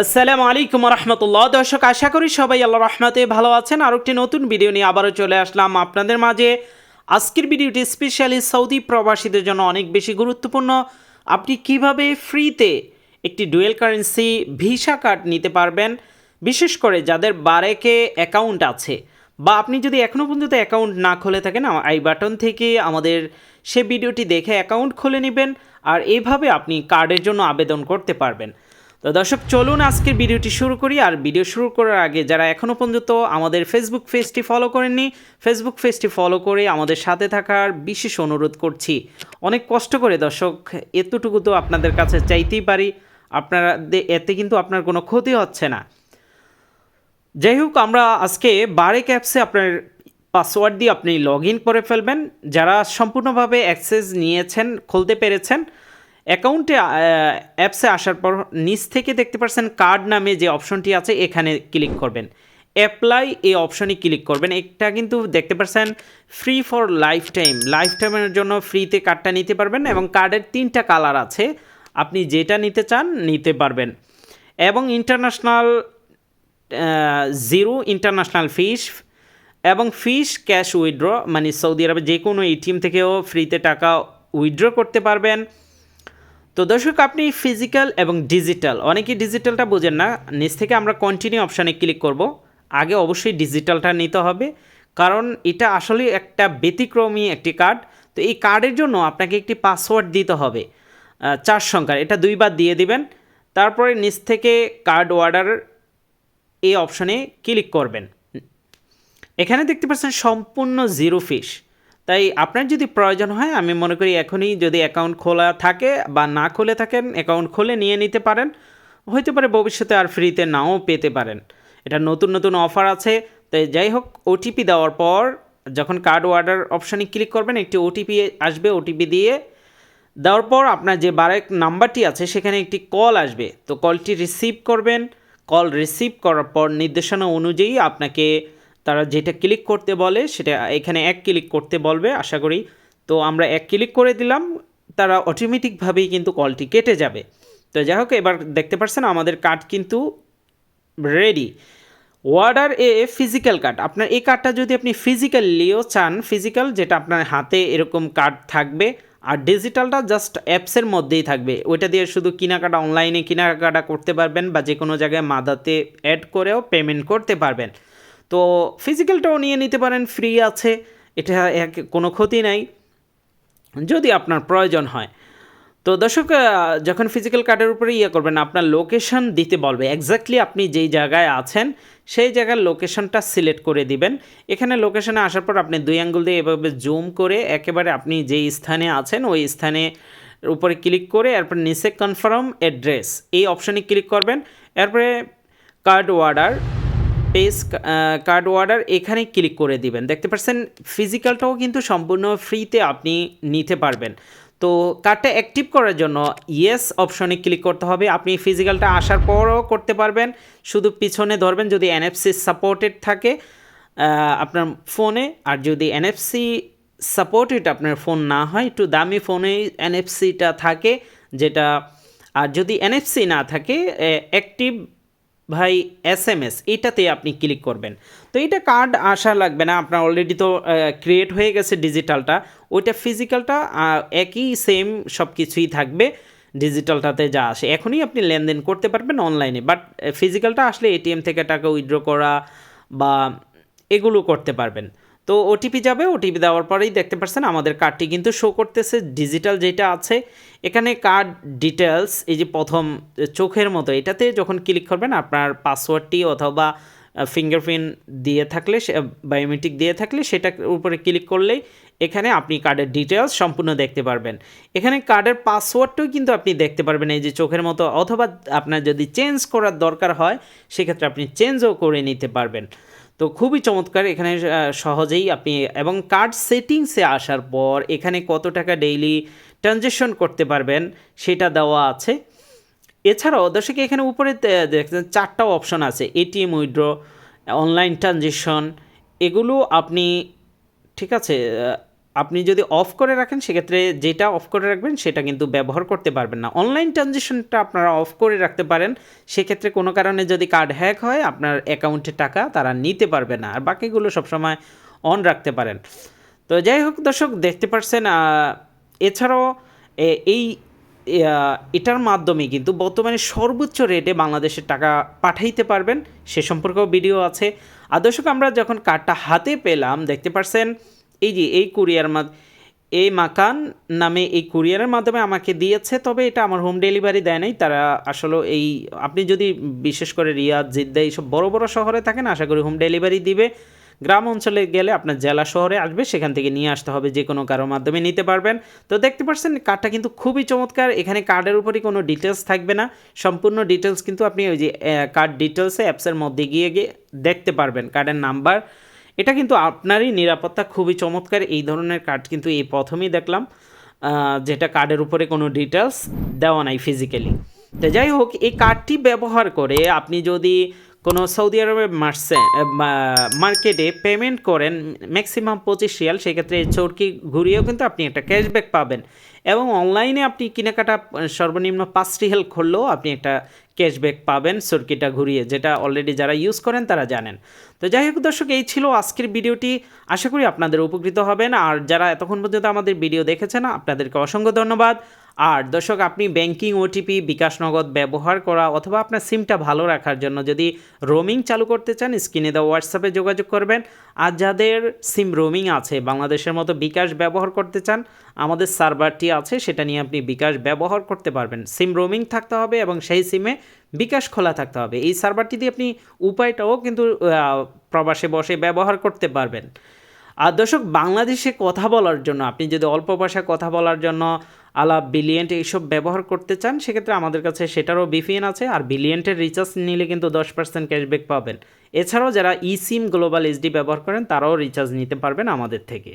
আসসালামু আলাইকুম রহমতুল্লাহ দর্শক, আশা করি সবাই আল্লাহ রহমতে ভালো আছেন। আর একটি নতুন ভিডিও নিয়ে আবারও চলে আসলাম আপনাদের মাঝে। আজকের ভিডিওটি স্পেশালি সৌদি প্রবাসীদের জন্য অনেক বেশি গুরুত্বপূর্ণ। আপনি কীভাবে ফ্রিতে একটি ডুয়েল কারেন্সি ভিসা কার্ড নিতে পারবেন? বিশেষ করে যাদের বারেকে অ্যাকাউন্ট আছে বা আপনি যদি এখনও পর্যন্ত অ্যাকাউন্ট না খুলে থাকেন আই বাটন থেকে আমাদের সে ভিডিওটি দেখে অ্যাকাউন্ট খুলে নেবেন। আর এইভাবে আপনি কার্ডের জন্য আবেদন করতে পারবেন। তো দর্শক, চলুন আজকের ভিডিওটি শুরু করি। আর ভিডিও শুরু করার আগে যারা এখনও পর্যন্ত আমাদের ফেসবুক পেজটি ফলো করেননি ফেসবুক পেজটি ফলো করে আমাদের সাথে থাকার বিশেষ অনুরোধ করছি। অনেক কষ্ট করে দর্শক, এতটুকু তো আপনাদের কাছে চাইতেই পারি। আপনারা এতে কিন্তু আপনার কোনো ক্ষতি হচ্ছে না। যাই হোক, আমরা আজকে বারেক অ্যাপসে আপনার পাসওয়ার্ড দিয়ে আপনি লগ ইন করে ফেলবেন। যারা সম্পূর্ণভাবে অ্যাক্সেস নিয়েছেন, খুলতে পেরেছেন অ্যাকাউন্টে অ্যাপসে আসার পর নিচ থেকে দেখতে পাচ্ছেন কার্ড নামে যে অপশনটি আছে, এখানে ক্লিক করবেন। অ্যাপ্লাই এই অপশনে ক্লিক করবেন। এটা কিন্তু দেখতে পাচ্ছেন free for life time life টাইমের জন্য ফ্রিতে কার্ডটা নিতে পারবেন এবং কার্ডের তিনটা কালার আছে। আপনি যেটা নিতে চান, নিতে পারবেন। এবং ইন্টারন্যাশনাল জিরো ইন্টারন্যাশনাল ফিস এবং ফিস, ক্যাশ উইথড্র মানে সৌদি আরবে যে কোনো এটিএম থেকেও ফ্রিতে টাকা উইথড্র করতে পারবেন। তো দর্শক, আপনি ফিজিক্যাল এবং ডিজিটাল অনেকেই ডিজিটালটা বোঝেন না। নিচ থেকে আমরা কন্টিনিউ অপশানে ক্লিক করব। আগে অবশ্যই ডিজিটালটা নিতে হবে, কারণ এটা আসলে একটা ব্যতিক্রমী একটি কার্ড তো এই কার্ডের জন্য আপনাকে একটি পাসওয়ার্ড দিতে হবে চার সংখ্যার। এটা দুইবার দিয়ে দিবেন, তারপরে নিচ থেকে কার্ড অর্ডার এই অপশনে ক্লিক করবেন। এখানে দেখতে পাচ্ছেন সম্পূর্ণ জিরো ফিস তাই আপনার যদি প্রয়োজন হয়, আমি মনে করি এখনই যদি অ্যাকাউন্ট খোলা থাকে বা না খুলে থাকেন অ্যাকাউন্ট খুলে নিয়ে নিতে পারেন। হইতে পারে ভবিষ্যতে আর ফ্রিতে নাও পেতে পারেন। এটা নতুন নতুন অফার আছে। তাই যাই হোক ওটিপি দেওয়ার পর যখন কার্ড অর্ডার অপশানে ক্লিক করবেন, একটি ওটিপি আসবে ওটিপি দিয়ে দেওয়ার পর আপনার যে বারেক নাম্বারটি আছে, সেখানে একটি কল আসবে। তো কলটি রিসিভ করবেন। কল রিসিভ করার পর নির্দেশনা অনুযায়ী আপনাকে তারা যেটা ক্লিক করতে বলে, সেটা এখানে এক ক্লিক করতে বলবে, আশা করি। তো আমরা এক ক্লিক করে দিলাম, তারা অটোমেটিকভাবেই কিন্তু কলটি কেটে যাবে। তো যাই হোক, এবার দেখতে পাচ্ছেন আমাদের কার্ড কিন্তু ready order a physical card আপনার এই কার্ডটা যদি আপনি ফিজিক্যালিও চান ফিজিক্যাল যেটা আপনার হাতে এরকম কার্ড থাকবে, আর ডিজিটালটা জাস্ট অ্যাপসের মধ্যেই থাকবে। ওইটা দিয়ে শুধু কেনাকাটা অনলাইনে কেনাকাটা করতে পারবেন, বা যে কোনো জায়গায় মাদাতে অ্যাড করেও পেমেন্ট করতে পারবেন। তো ফিজিক্যালটাও নিয়ে নিতে পারেন ফ্রি আছে, এটা এক- কোনো ক্ষতি নাই। যদি আপনার প্রয়োজন হয়। তো দর্শক যখন ফিজিক্যাল কার্ডের উপরে ইয়ে করবেন, আপনার লোকেশন দিতে বলবে। এক্স্যাক্টলি আপনি যেই জায়গায় আছেন, সেই জায়গার লোকেশনটা সিলেক্ট করে দিবেন। এখানে লোকেশনে আসার পর আপনি দুই আঙ্গুল দিয়ে এভাবে জুম করে একেবারে আপনি যেই স্থানে আছেন, ওই স্থানে উপরে ক্লিক করে এরপর নিচে কনফার্ম অ্যাড্রেস এই অপশানে ক্লিক করবেন। এরপরে card order page card order এখানে ক্লিক করে দিবেন। দেখতে পাচ্ছেন ফিজিক্যালটাও কিন্তু সম্পূর্ণ ফ্রিতে আপনি নিতে পারবেন। তো কার্ডটা অ্যাক্টিভ করার জন্য ইয়েস অপশনে ক্লিক করতে হবে। আপনি ফিজিক্যালটা আসার পরও করতে পারবেন। শুধু পিছনে ধরবেন যদি এনএফসি সাপোর্টেড থাকে আপনার ফোনে আর যদি এনএফসি সাপোর্টেড আপনার ফোন না হয়, একটু দামি ফোনে এনএফসিটা থাকে, যেটা আর যদি এনএফসি না থাকে অ্যাক্টিভ ভাই এস এম এস এটাতে আপনি ক্লিক করবেন। তো এইটা কার্ড আসা লাগবে না, আপনার অলরেডি তো ক্রিয়েট হয়ে গেছে ডিজিটালটা ওইটা ফিজিক্যালটা একই সেম সব কিছুই থাকবে ডিজিটালটাতে যা আসে। এখনই আপনি লেনদেন করতে পারবেন অনলাইনে বাট ফিজিক্যালটা আসলে এটিএম থেকে টাকা উইথড্র করা বা এগুলো করতে পারবেন। তো ওটিপি যাবে ওটিপি দেওয়ার পরেই দেখতে পাচ্ছেন আমাদের কার্ডটি কিন্তু শো করতেছে ডিজিটাল যেটা আছে, এখানে কার্ড ডিটেলস এই যে প্রথম চোখের মতো, এটাতে যখন ক্লিক করবেন আপনার পাসওয়ার্ডটি অথবা ফিঙ্গারপ্রিন্ট দিয়ে থাকলে বায়োমেট্রিক দিয়ে থাকলে সেটার উপরে ক্লিক করলেই এখানে আপনি কার্ডের ডিটেলস সম্পূর্ণ দেখতে পারবেন। এখানে কার্ডের পাসওয়ার্ডটাও কিন্তু আপনি দেখতে পারবেন, এই যে চোখের মতো, অথবা আপনার যদি চেঞ্জ করার দরকার হয়, সেক্ষেত্রে আপনি চেঞ্জও করে নিতে পারবেন। তো খুবই চমৎকার, এখানে সহজেই আপনি, এবং কার্ড সেটিংসে আসার পর এখানে কত টাকা ডেইলি ট্রানজেকশন করতে পারবেন সেটা দেওয়া আছে। এছাড়াও, দর্শক, এখানে উপরে দেখছেন চারটা অপশন আছে এটিএম উইড্র অনলাইন ট্রানজেকশন এগুলো আপনি, ঠিক আছে আপনি যদি অফ করে রাখেন সেক্ষেত্রে যেটা অফ করে রাখবেন সেটা কিন্তু ব্যবহার করতে পারবেন না। অনলাইন ট্রানজেকশনটা আপনারা অফ করে রাখতে পারেন। সেক্ষেত্রে কোনো কারণে যদি কার্ড হ্যাক হয় আপনার অ্যাকাউন্টে টাকা তারা নিতে পারবে না। আর বাকিগুলো সবসময় অন রাখতে পারেন। তো যাই হোক দর্শক দেখতে পাচ্ছেন আহ, এছাড়াও এই এটার মাধ্যমে কিন্তু বর্তমানে সর্বোচ্চ রেটে বাংলাদেশের টাকা পাঠাইতে পারবেন। সে সম্পর্কেও ভিডিও আছে। আর দর্শক আমরা যখন কার্ডটা হাতে পেলাম দেখতে পাচ্ছেন এই যে, এই কুরিয়ার এই মাকান নামে এই কুরিয়ারের মাধ্যমে আমাকে দিয়েছে, তবে এটা আমার হোম ডেলিভারি দেয় নাই। তারা আসলে এই, আপনি যদি বিশেষ করে রিয়াদ, জিদ্দা এইসব বড় বড় শহরে থাকেন, আশা করি হোম ডেলিভারি দিবে। গ্রাম অঞ্চলে গেলে আপনার জেলা শহরে আসবে, সেখান থেকে নিয়ে আসতে হবে, যে কোনো কারোর মাধ্যমে নিতে পারবেন। তো দেখতে পাচ্ছেন, কার্ডটা কিন্তু খুবই চমৎকার। এখানে কার্ডের উপরই কোনো ডিটেলস থাকবে না। সম্পূর্ণ ডিটেলস কিন্তু আপনি ওই যে কার্ড ডিটেলসে অ্যাপসের মধ্যে গিয়ে গিয়ে দেখতে পারবেন। কার্ডের নাম্বার এটা কিন্তু আপনারই নিরাপত্তা, খুবই চমৎকার। এই ধরনের কার্ড কিন্তু এই প্রথমেই দেখলাম। যেটা কার্ডের উপরে কোনো ডিটেলস দেওয়া নাই ফিজিক্যালি তো যাই হোক, এই কার্ডটি ব্যবহার করে আপনি যদি কোনো সৌদি আরবের মার্সে মার্কেটে পেমেন্ট করেন ম্যাক্সিমাম পঁচিশ রিয়াল, সেক্ষেত্রে চরকি ঘুরিয়েও কিন্তু আপনি একটা ক্যাশব্যাক পাবেন। এবং অনলাইনে আপনি কেনাকাটা, সর্বনিম্ন পাঁচ রিয়াল করলেও আপনি একটা ক্যাশব্যাক পাবেন চরকিটা ঘুরিয়ে, যেটা অলরেডি যারা ইউজ করেন তারা জানেন। তো যাই হোক দর্শক, এই ছিল আজকের ভিডিওটি। আশা করি আপনাদের উপকৃত হবেন। আর যারা এতক্ষণ পর্যন্ত আমাদের ভিডিও দেখেছেন, আপনাদেরকে অসংখ্য ধন্যবাদ। আর দর্শক, আপনি ব্যাংকিং ওটিপি বিকাশ নগদ ব্যবহার করা অথবা আপনার সিমটা ভালো রাখার জন্য যদি রোমিং চালু করতে চান, স্ক্রিনে দেওয়া হোয়াটসঅ্যাপে যোগাযোগ করবেন। আর যাদের সিম রোমিং আছে, বাংলাদেশের মতো বিকাশ ব্যবহার করতে চান, আমাদের সার্ভারটি আছে, সেটা নিয়ে আপনি বিকাশ ব্যবহার করতে পারবেন। সিম রোমিং থাকতে হবে এবং সেই সিমে বিকাশ খোলা থাকতে হবে। এই সার্ভারটি দিয়ে আপনি উপায়টাও কিন্তু প্রবাসে বসে ব্যবহার করতে পারবেন। আর দর্শক, বাংলাদেশে কথা বলার জন্য, আপনি যদি অল্প ভাষায় কথা বলার জন্য আলাপ বিলিয়েন্ট এইসব ব্যবহার করতে চান, সেক্ষেত্রে আমাদের কাছে সেটারও বিপিএন আছে আর বিলিয়েন্টের রিচার্জ নিলে কিন্তু দশ পার্সেন্ট ক্যাশব্যাক পাবেন। এছাড়াও যারা ইসিম সিম গ্লোবাল এইচডি ব্যবহার করেন, তারাও রিচার্জ নিতে পারবেন আমাদের থেকে।